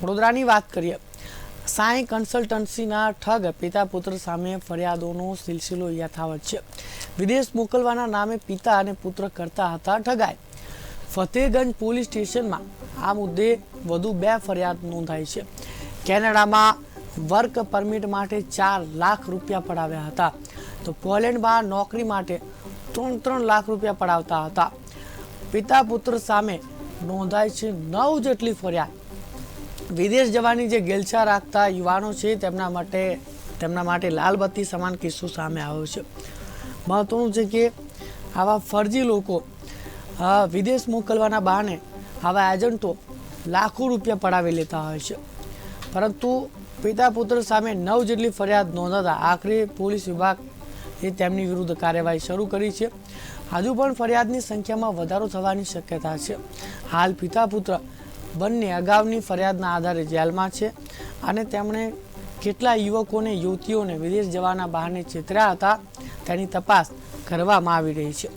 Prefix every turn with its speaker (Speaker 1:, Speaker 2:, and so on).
Speaker 1: વડોદરાની વાત કરીએ, સાંઈ કન્સલ્ટન્સીના ઠગ પિતા પુત્ર સામે ફરિયાદોનો સિલસિલો યથાવત છે. વિદેશ મોકલવાના નામે પિતા અને પુત્ર કરતા હતા ઠગાય ફતેહગંજ પોલીસ સ્ટેશનમાં આ મુદ્દે વધુ બે ફરિયાદ નોંધાઈ છે. કેનેડામાં વર્ક પરમિટ માટે ચાર લાખ રૂપિયા પડાવ્યા હતા. તો પોલેન્ડમાં નોકરી માટે ત્રણ ત્રણ લાખ રૂપિયા પડાવતા હતા. પિતા પુત્ર સામે નોંધાય છે નવ જેટલી ફરિયાદ. વિદેશ જવાની જે ગેલછા રાખતા યુવાનો છે, તેમના માટે તેમના માટે લાલબત્તી સમાન કિસ્સો સામે આવ્યો છે. મહત્વનું છે કે આવા ફરજી લોકો વિદેશ મોકલવાના બહાને આવા એજન્ટો લાખો રૂપિયા પડાવી લેતા હોય છે. પરંતુ પિતા પુત્ર સામે નવ જેટલી ફરિયાદ નોંધાતા આખરે પોલીસ વિભાગ એ તેમની વિરુદ્ધ કાર્યવાહી શરૂ કરી છે. હજુ પણ ફરિયાદની સંખ્યામાં વધારો થવાની શક્યતા છે. હાલ પિતા પુત્ર બંને અગાઉની ફરિયાદના આધારે જેલમાં છે અને તેમણે કેટલા યુવકોને, યુવતીઓને વિદેશ જવાના બહાને છેતર્યા હતા તેની તપાસ કરવામાં આવી રહી છે.